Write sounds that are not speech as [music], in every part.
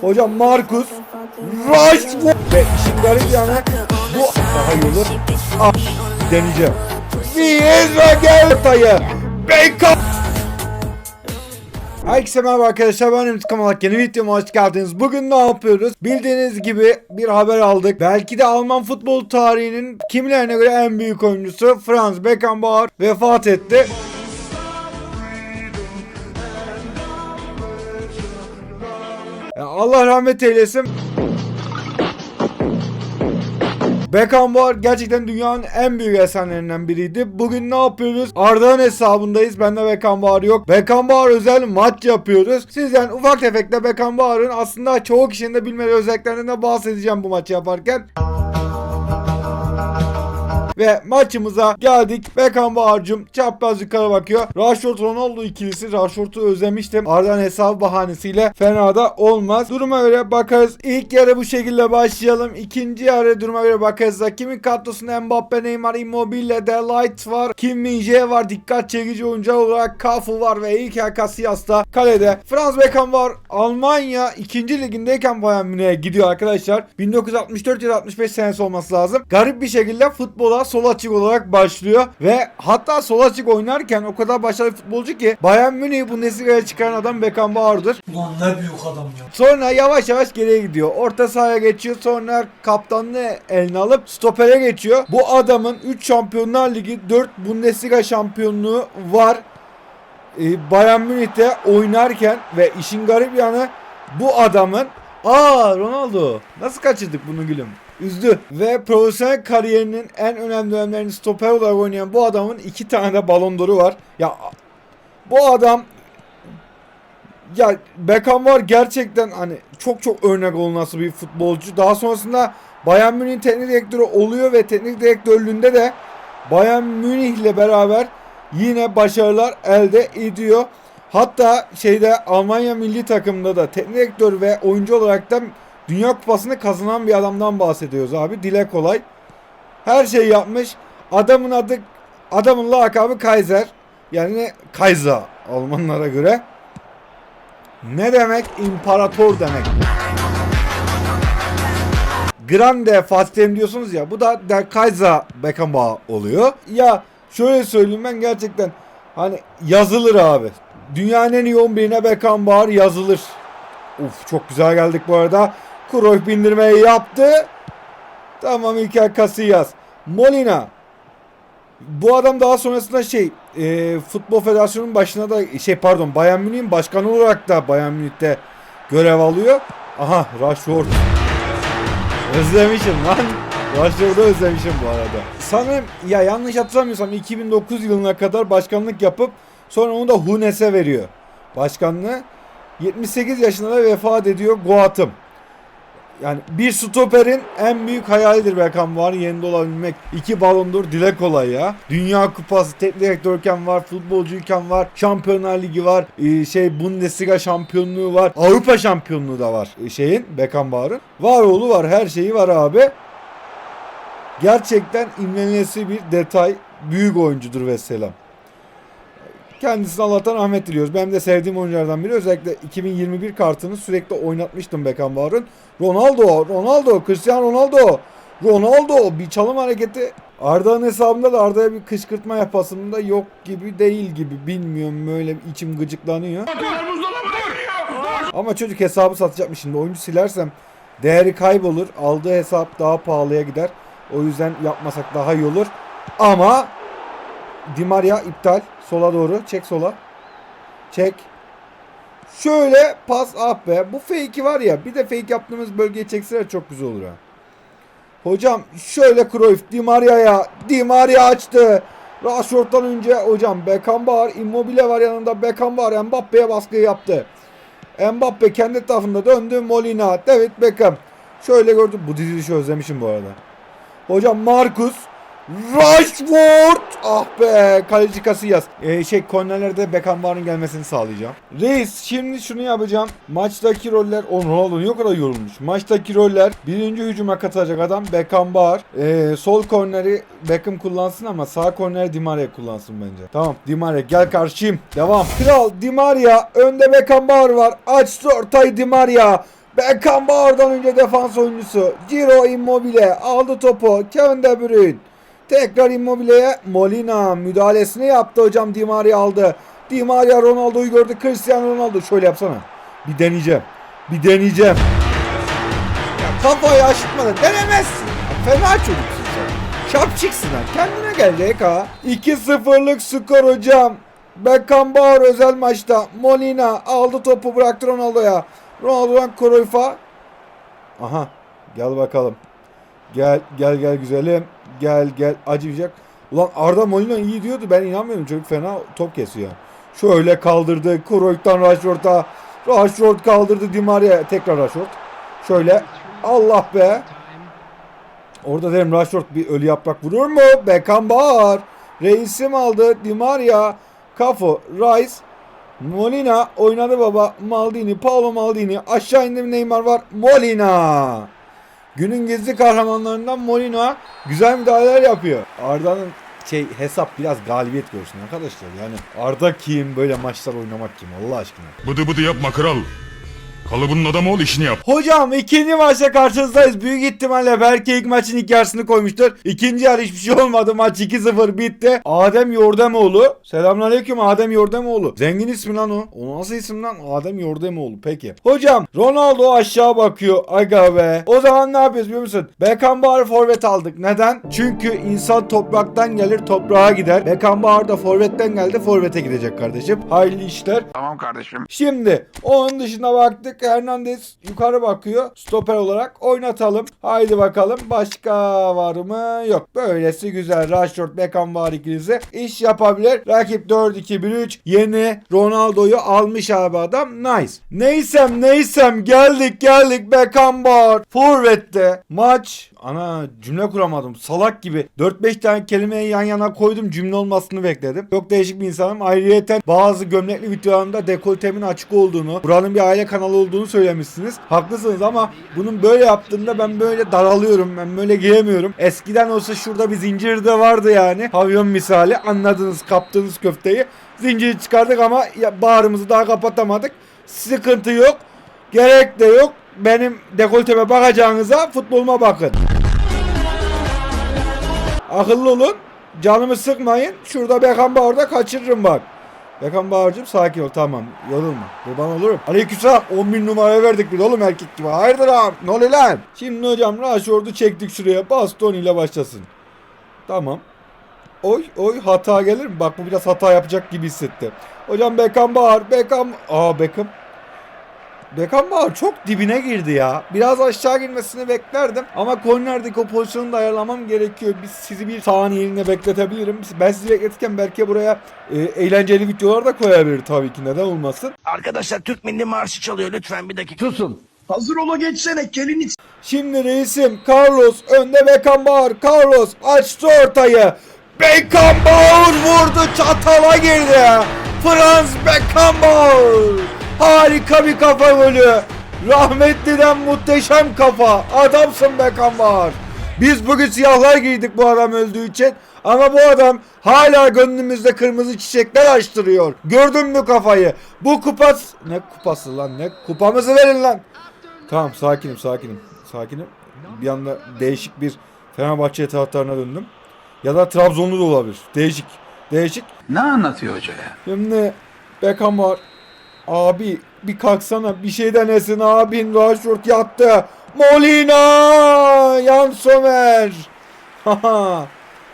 Hocam Marcus Rashford ve garip yanı bu daha iyi olur. Ah, deneyeceğim. Vieira gel tayı. Beckham. Herkese merhaba arkadaşlar ben Ümit Kamalak yeni videoma hoş geldiniz. Bugün ne yapıyoruz? Bildiğiniz gibi bir haber aldık. Belki de Alman futbol tarihinin kimilerine göre en büyük oyuncusu Franz Beckenbauer vefat etti. Allah rahmet eylesin. Beckenbauer gerçekten dünyanın en büyük eserlerinden biriydi. Bugün ne yapıyoruz? Arda'nın hesabındayız. Bende Beckenbauer yok. Beckenbauer özel maç yapıyoruz. Sizden ufak tefek de Beckenbauer'ın aslında çoğu kişinin de bilmediği özelliklerinden de bahsedeceğim bu maçı yaparken. Ve maçımıza geldik. Beckenbauer'cum çapraz yukarı bakıyor. Rashford Ronaldo ikilisi. Rashford'u özlemiştim. Arda'nın hesabı bahanesiyle fena da olmaz. Duruma göre bakarız. İlk yarı bu şekilde başlayalım. İkinci yarı duruma göre bakarız. da Kimin kadrosunda Mbappe, Neymar, Immobile, Delight var. Kim Min var. Dikkat çekici oyuncu olarak Kafu var ve İlker Casillas da kalede. Franz Beckenbauer Almanya 2. ligindeyken Bayern Münih'e gidiyor arkadaşlar. 1964 ya da 65 senesi olması lazım. Garip bir şekilde futbola sol açık olarak başlıyor ve hatta sol açık oynarken o kadar başarılı futbolcu ki Bayern Münih'i Bundesliga'ya çıkaran adam Beckenbauer'dır. Ulan ne büyük adam ya. Sonra yavaş yavaş geriye gidiyor. Orta sahaya geçiyor. Sonra kaptanlığı eline alıp stopere geçiyor. Bu adamın 3 Şampiyonlar Ligi 4 Bundesliga şampiyonluğu var. Ee, Bayern Münih'te oynarken ve işin garip yanı bu adamın Aa Ronaldo. Nasıl kaçırdık bunu gülüm? Üzdü. Ve profesyonel kariyerinin en önemli dönemlerini stoper olarak oynayan bu adamın iki tane de balon d'Or'u var. Ya bu adam ya Beckham var gerçekten hani çok çok örnek olması bir futbolcu. Daha sonrasında Bayern Münih'in teknik direktörü oluyor ve teknik direktörlüğünde de Bayern Münih ile beraber yine başarılar elde ediyor. Hatta şeyde Almanya milli takımında da teknik direktör ve oyuncu olarak da Dünya Kupası'nı kazanan bir adamdan bahsediyoruz abi. Dile kolay. Her şeyi yapmış. Adamın adı adamın lakabı Kaiser. Yani Kaiser Almanlara göre. Ne demek? İmparator demek. Grande Fatih'im diyorsunuz ya. Bu da Der Kaiser Beckenbauer oluyor. Ya şöyle söyleyeyim ben gerçekten hani yazılır abi. Dünyanın en iyi 11'ine Beckenbauer yazılır. Uf çok güzel geldik bu arada. Cruyff bindirmeyi yaptı. Tamam İlker Casillas. Molina. Bu adam daha sonrasında şey e, Futbol Federasyonu'nun başına da şey pardon Bayern Münih'in başkanı olarak da Bayern Münih'te görev alıyor. Aha Rashford. Özlemişim lan. Rashford'u özlemişim bu arada. Sanırım ya yanlış hatırlamıyorsam 2009 yılına kadar başkanlık yapıp sonra onu da Hunes'e veriyor. Başkanlığı. 78 yaşında da vefat ediyor Goat'ım. Yani bir stoperin en büyük hayalidir Beckenbauer yerinde olabilmek. İki balondur dile kolay ya. Dünya Kupası, teknik direktörken var, futbolcuyken var, Şampiyonlar Ligi var, ee, şey Bundesliga şampiyonluğu var, Avrupa şampiyonluğu da var ee, şeyin Beckenbauer'ın. Var oğlu var, her şeyi var abi. Gerçekten imlenesi bir detay. Büyük oyuncudur ve selam. Kendisine Allah'tan rahmet diliyoruz. Benim de sevdiğim oyunculardan biri. Özellikle 2021 kartını sürekli oynatmıştım Beckenbauer'ın. Ronaldo, Ronaldo, Cristiano Ronaldo. Ronaldo bir çalım hareketi. Arda'nın hesabında da Arda'ya bir kışkırtma yapasında yok gibi değil gibi. Bilmiyorum böyle içim gıcıklanıyor. Ama çocuk hesabı satacakmış şimdi. Oyuncu silersem değeri kaybolur. Aldığı hesap daha pahalıya gider. O yüzden yapmasak daha iyi olur. Ama Di Maria iptal. Sola doğru. Çek sola. Çek. Şöyle pas ah be. Bu fake'i var ya. Bir de fake yaptığımız bölgeye çekseler çok güzel olur ha. Hocam şöyle Cruyff Di Maria'ya. Di Maria açtı. Rashford'dan önce hocam Beckenbauer Immobile var yanında Beckenbauer Mbappe'ye baskı yaptı. Mbappe kendi etrafında döndü. Molina, David Beckham. Şöyle gördüm. Bu dizilişi özlemişim bu arada. Hocam Marcus Rashford! Ah be! Kaleci Casillas. Ee, şey kornerlerde Beckenbauer'ın gelmesini sağlayacağım. Reis şimdi şunu yapacağım. Maçtaki roller... O Ronaldo niye o kadar yorulmuş? Maçtaki roller birinci hücuma katacak adam Beckenbauer. Ee, sol korneri Beckham kullansın ama sağ korneri Di Maria kullansın bence. Tamam Di Maria gel karşıyım. Devam. Kral Di Maria. Önde Beckenbauer var. Açtı ortayı Di Maria. Beckenbauer'dan önce defans oyuncusu. Ciro Immobile aldı topu. Kevin De Bruyne. Tekrar Immobile'ye Molina müdahalesini yaptı hocam. Di Maria aldı. Di Maria Ronaldo'yu gördü. Cristiano Ronaldo şöyle yapsana. Bir deneyeceğim. Bir deneyeceğim. Ya kafayı aşıtmadı. Denemezsin. Ya, fena çocuksun sen. Şapçıksın ha. Kendine gel DK. 2-0'lık skor hocam. Beckenbauer özel maçta. Molina aldı topu bıraktı Ronaldo'ya. Ronaldo'dan Cruyff'a. Aha. Gel bakalım. Gel gel gel güzelim. Gel gel acıyacak. Ulan Arda Molina iyi diyordu. Ben inanmıyorum. Çocuk fena top kesiyor. Şöyle kaldırdı. Cruyff'tan Rashford'a. Rashford kaldırdı Di Maria. Tekrar Rashford. Şöyle. Allah be. Orada derim Rashford bir ölü yaprak vurur mu? Beckenbauer. Reisim aldı. Di Maria. Cafu. Rice. Molina oynadı baba. Maldini. Paolo Maldini. Aşağı indi Neymar var. Molina. Günün gizli kahramanlarından Molina güzel müdahaleler yapıyor. Arda'nın şey hesap biraz galibiyet görsün arkadaşlar. Yani Arda kim böyle maçlar oynamak kim Allah aşkına. Bıdı bıdı yapma kral. Kalıbının adamı ol işini yap. Hocam ikinci maçta karşınızdayız. Büyük ihtimalle belki ilk maçın ilk yarısını koymuştur. İkinci yarı hiçbir şey olmadı. Maç 2-0 bitti. Adem Yordamoğlu. Selamünaleyküm Adem Yordamoğlu. Zengin ismi lan o. O nasıl isim lan? Adem Yordamoğlu. Peki. Hocam Ronaldo aşağı bakıyor. Aga be. O zaman ne yapıyoruz biliyor musun? Beckenbauer forvet aldık. Neden? Çünkü insan topraktan gelir toprağa gider. Beckenbauer da forvetten geldi. Forvete gidecek kardeşim. Hayırlı işler. Tamam kardeşim. Şimdi onun dışına baktık. Hernandez yukarı bakıyor. Stoper olarak oynatalım. Haydi bakalım. Başka var mı? Yok. Böylesi güzel. Rashford Beckenbauer ikilisi iş yapabilir. Rakip 4-2-1-3. Yeni Ronaldo'yu almış abi adam. Nice. Neysem neysem geldik geldik Beckenbauer. Forvet'te maç Ana cümle kuramadım. Salak gibi 4-5 tane kelimeyi yan yana koydum cümle olmasını bekledim. Çok değişik bir insanım. Ayrıyeten bazı gömlekli videolarımda dekoltemin açık olduğunu, buranın bir aile kanalı olduğunu söylemişsiniz. Haklısınız ama bunun böyle yaptığımda ben böyle daralıyorum. Ben böyle giremiyorum. Eskiden olsa şurada bir zincir de vardı yani. Pavyon misali. Anladınız kaptığınız köfteyi. Zinciri çıkardık ama bağrımızı daha kapatamadık. Sıkıntı yok. Gerek de yok. Benim dekolteme bakacağınıza futboluma bakın. Akıllı olun. Canımı sıkmayın. Şurada Beckenbauer'da kaçırırım bak. Beckenbauer'cım sakin ol tamam. Yorulma. Kurban olurum. Aleykümselam. 10 bin numara verdik bir oğlum erkek gibi. Hayırdır ağam? Ne oluyor lan? Şimdi hocam Rashford'u çektik şuraya. Baston ile başlasın. Tamam. Oy oy hata gelir mi? Bak bu biraz hata yapacak gibi hissetti. Hocam Beckenbauer. Beckham. Aa Beckham. Beckenbauer çok dibine girdi ya. Biraz aşağı girmesini beklerdim. Ama kornerdeki o pozisyonu da ayarlamam gerekiyor. Biz sizi bir saniyeliğine bekletebilirim. Ben sizi bekletirken belki buraya e, eğlenceli videolar da koyabilir tabii ki. Neden olmasın? Arkadaşlar Türk Milli Marşı çalıyor lütfen bir dakika. Susun. Hazır ola geçsene kelini Şimdi reisim Carlos önde Beckenbauer. Carlos açtı ortayı. Beckenbauer vurdu çatala girdi. Franz Beckenbauer. Harika bir kafa golü. Rahmetliden muhteşem kafa. Adamsın Beckenbauer. Biz bugün siyahlar giydik bu adam öldüğü için. Ama bu adam hala gönlümüzde kırmızı çiçekler açtırıyor. Gördün mü kafayı? Bu kupas... Ne kupası lan ne? Kupamızı verin lan. Tamam sakinim sakinim. Sakinim. Bir anda değişik bir Fenerbahçe taraftarına döndüm. Ya da Trabzonlu da olabilir. Değişik. Değişik. Ne anlatıyor hoca ya? Şimdi Beckham var. Abi bir kalksana bir şey denesin abin Rashford yattı. Molina! Yan Somer.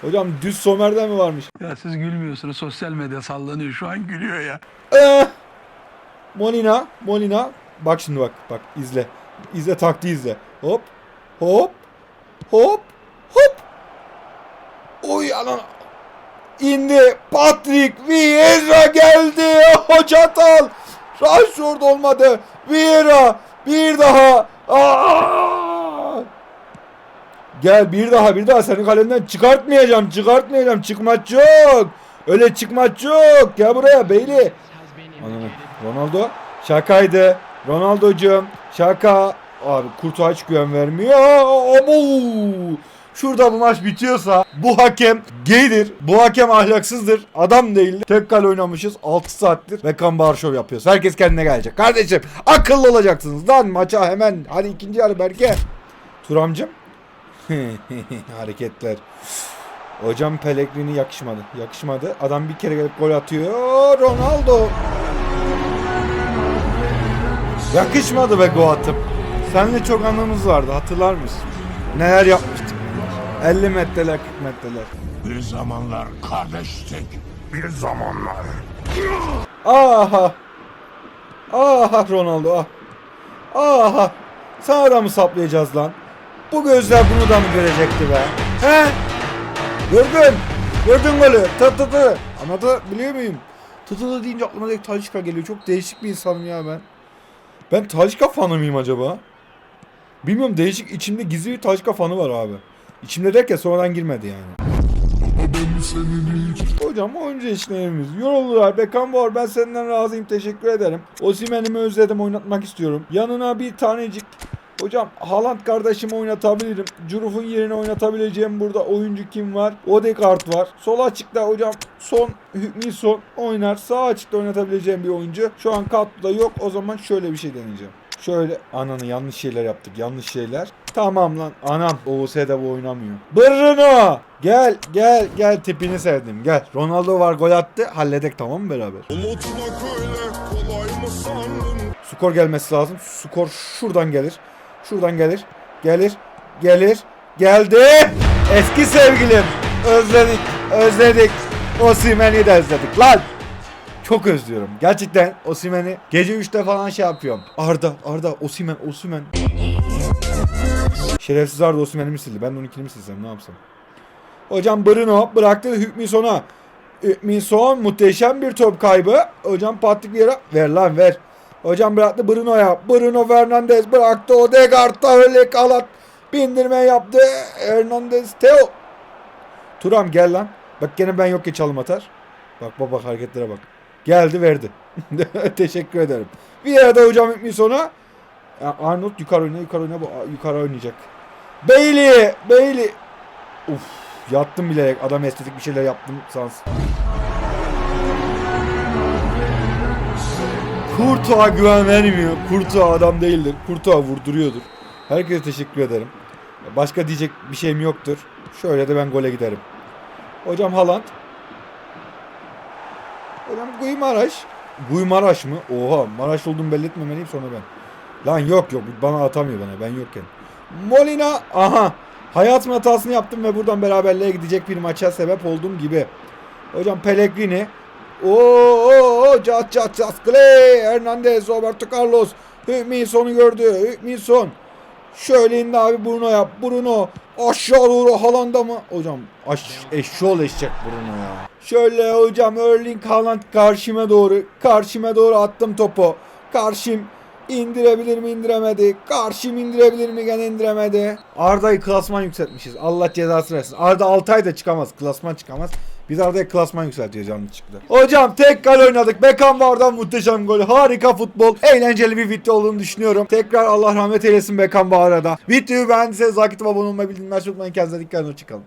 Hocam düz Somer'den mi varmış? Ya siz gülmüyorsunuz. Sosyal medya sallanıyor. Şu an gülüyor ya. Eh. Molina, Molina. Bak şimdi bak, bak izle. İzle taktiği izle. Hop, hop, hop, hop. Oy anan. İndi. Patrick Vieira geldi. Hocatal. Rashford olmadı. Vieira. Bir daha. Aa! Gel bir daha bir daha seni kalenden çıkartmayacağım çıkartmayacağım çıkmaç yok. Öyle çıkmaç yok. Gel buraya Beyli. Ronaldo şakaydı. Ronaldo'cum şaka. Abi kurtuğa hiç güven vermiyor. Abo. Şurada bu maç bitiyorsa bu hakem gaydir. Bu hakem ahlaksızdır. Adam değildir. Tek kale oynamışız 6 saattir. Beckham Bar Show yapıyoruz. Herkes kendine gelecek. Kardeşim akıllı olacaksınız. Lan maça hemen hadi ikinci yarı Berke. Turamcım. [laughs] Hareketler. Hocam Pellegrini yakışmadı. Yakışmadı. Adam bir kere gelip gol atıyor. Ronaldo. Yakışmadı be Goat'ım. Seninle çok anımız vardı hatırlar mısın? Neler yapmıştık? 50 metreler 40 metreler. Bir zamanlar kardeştik. Bir zamanlar. Aha. Aha Ronaldo ah. Aha. Sana da mı saplayacağız lan? Bu gözler bunu da mı görecekti be? He? Gördün. Gördün golü. Tı tı tı. Anladı biliyor muyum? Tı tı tı deyince aklıma direkt Talişka geliyor. Çok değişik bir insanım ya ben. Ben Talişka fanı mıyım acaba? Bilmiyorum değişik içimde gizli bir Talişka fanı var abi. İçimde derken sonradan girmedi yani. Hocam oyuncu işlerimiz yoruldular. Beckham var ben senden razıyım teşekkür ederim. Osimhen'imi özledim oynatmak istiyorum. Yanına bir tanecik Hocam Haaland kardeşimi oynatabilirim. Curuf'un yerine oynatabileceğim burada oyuncu kim var? Odegaard var. Sol açıkta hocam son Hükmi son oynar. Sağ açıkta oynatabileceğim bir oyuncu. Şu an kadroda yok. O zaman şöyle bir şey deneyeceğim. Şöyle ananı yanlış şeyler yaptık. Yanlış şeyler. Tamam lan anam. OS'de bu oynamıyor. Bruno. Gel gel gel tipini sevdim. Gel. Ronaldo var gol attı. Halledek tamam mı beraber? Skor gelmesi lazım. Skor şuradan gelir. Şuradan gelir. Gelir. Gelir. Geldi. Eski sevgilim. Özledik. Özledik. Osimhen'i de özledik. Lan. Çok özlüyorum. Gerçekten Osimhen'i gece 3'te falan şey yapıyorum. Arda, Arda, Osimhen, Osimhen. Şerefsiz Arda Osimhen'i mi sildi? Ben de 12'ni mi silsem ne yapsam? Hocam Bruno bıraktı Hükmison'a. Hükmison muhteşem bir top kaybı. Hocam Patrick Vieira ver lan ver. Hocam bıraktı Bruno'ya. Bruno Fernandes bıraktı Odegaard'da öyle kalat. Bindirme yaptı. Hernandez Teo. Turam gel lan. Bak gene ben yok ki çalım atar. Bak bak bak hareketlere bak. Geldi verdi. [laughs] Teşekkür ederim. Vieira'da hocam Hükmison'a. Ya Arnold yukarı oyna yukarı oyna yukarı oynayacak. Bailey Bailey. Uf yattım bilerek adam estetik bir şeyler yaptım sans. Kurtuğa güven vermiyor. Kurtuğa adam değildir. Kurtuğa vurduruyordur. Herkese teşekkür ederim. Başka diyecek bir şeyim yoktur. Şöyle de ben gole giderim. Hocam Haaland. Hocam Guy Maraş. Guy Maraş mı? Oha Maraş olduğumu belli etmemeliyim sonra ben. Lan yok yok. Bana atamıyor bana. Ben yokken. Molina aha. Hayatımın hatasını yaptım ve buradan beraberliğe gidecek bir maça sebep olduğum gibi. Hocam Pellegrini. Oo, cat cat cat Clay Hernandez Roberto Carlos. Hükminson'u gördü. Hükminson Şöyle indi abi Bruno yap. Bruno. Aşağı doğru Haaland'a mı? Hocam aş eşşoğlu eşecek Bruno ya. Şöyle hocam Erling Haaland karşıma doğru karşıma doğru attım topu. Karşım indirebilir mi indiremedi karşım indirebilir mi gene indiremedi Arda'yı klasman yükseltmişiz Allah cezasını versin Arda 6 ayda çıkamaz klasman çıkamaz biz Arda'ya klasman yükseltiyoruz canlı çıktı. Hocam tek gol oynadık. Beckham vardan muhteşem gol. Harika futbol. Eğlenceli bir video olduğunu düşünüyorum. Tekrar Allah rahmet eylesin Beckham bu arada. Videoyu beğendiyseniz like atıp abone olmayı bildirimler çok unutmayın. Kendinize dikkat edin. Hoşçakalın.